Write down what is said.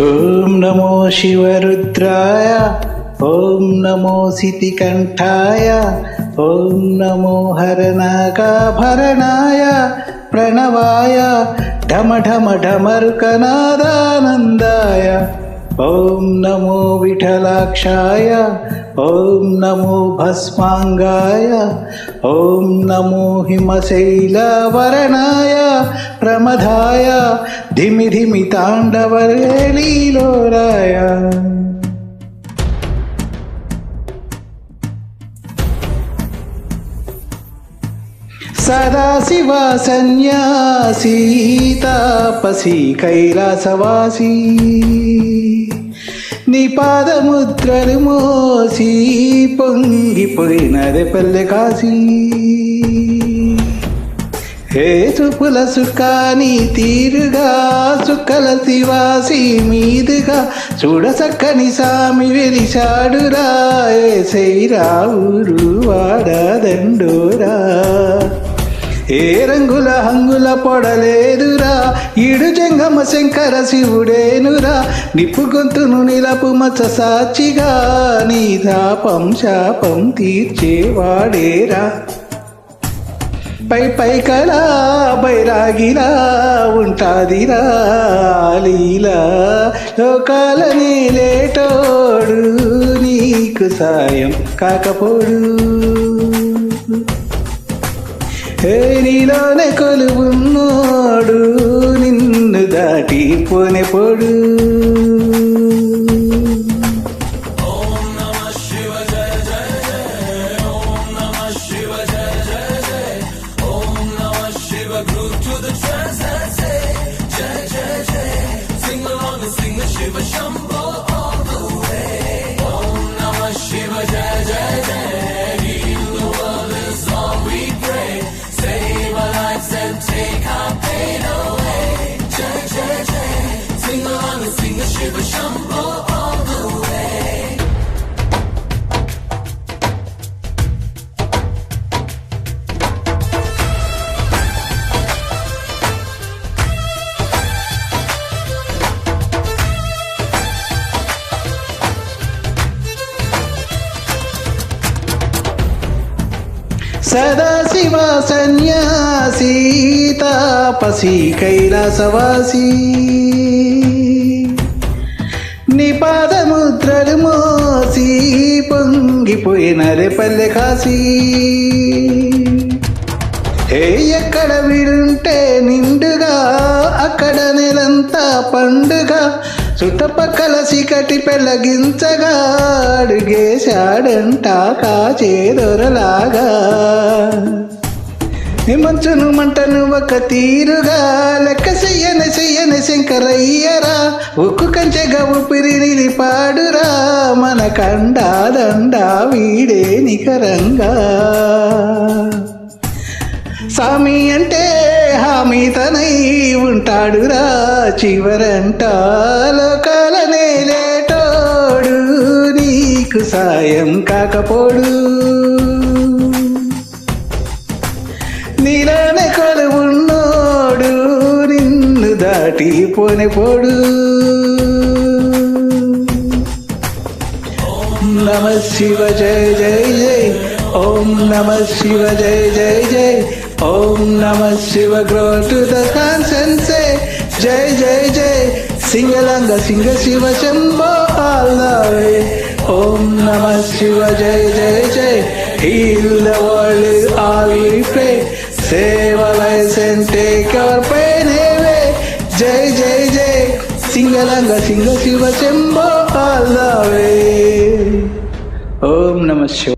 ఓం నమో శివరుద్రాయ ఓం నమో సితికంఠాయ ఓం నమో హరనాగాభరణాయ ప్రణవాయ ఢమ ఢమ ఢమరుకనాదానందాయ ఓం నమో విఠలాక్షాయ ఓం నమో భస్మాంగాయ ఓం నమో హిమశైలవరణాయ ప్రమదాయ ధిమి ధిమి తాండవలీలోరాయ సదాశివ సన్యాసీ తాపసి కైలాసవాసీ. నీ పాదముద్రలు మోసి పొంగిపోయినది పల్లె కాశీ హే చూపుల సుఖాని తీరుగా సుఖల శివాసి మీదుగా. చూడచక్కని సామి వెలిశాడురా ఏ సైరా ఊరు వాడదండోరా. ఏ రంగుల హంగుల పొడలేదురా? ఈడు జంగమ శంకర శివుడేనురా? నిప్పు గొంతును నిలపు మచ్చ సాచిగా నీ శాపం శాపం తీర్చేవాడేరా. పై పై కళా బైరాగిలా ఉంటాదిరా లీలా. లోకాల నీలేటోడు నీకు సాయం కాకపోడు. నీలోనే కొలువున్నోడు నిన్ను దాటి పోనే పొడు సదాశివ సన్యాసీ తాపసి కైలాసవాసీ. నీ పాదముద్రలు మోసి పొంగిపోయిన రేపల్లె కాశీ. ఏ ఎక్కడ విడుంటే నిండుగా అక్కడ నెలంతా పండుగ చుట్టుపక్కల చీకటి పెళ్ళగించగా అడుగేశాడంట కాచేదొరలాగా మంచును మంటను ఒక తీరుగా లెక్క చెయ్యని చెయ్యని శంకరయ్యరా ఉక్కు కంచెగా ఊపిరి నిలిపాడురా మన కండాదండ వీడే నికరంగా. సామి అంటే హామీ తనై ఉంటాడురా చివరంట లోకాలనే నేలేటోడు నీకు సాయం కాకపోడు. నిన్ను దాటి పోని పోడు. నమ శివ జయ జయ జయ ఓం నమ శివ జయ జయ జయ ఓం నమ Shiva grow to the consciousness. జయ జయ జయ సింగలంగ సింగ శివ శంభో ఆల్ ఓం నమ శివ జయ జయ జయ heal the world all we pray save జయ జయ సింగలంగ సింగ Shiva Shambho all the way ఓం నమ శివ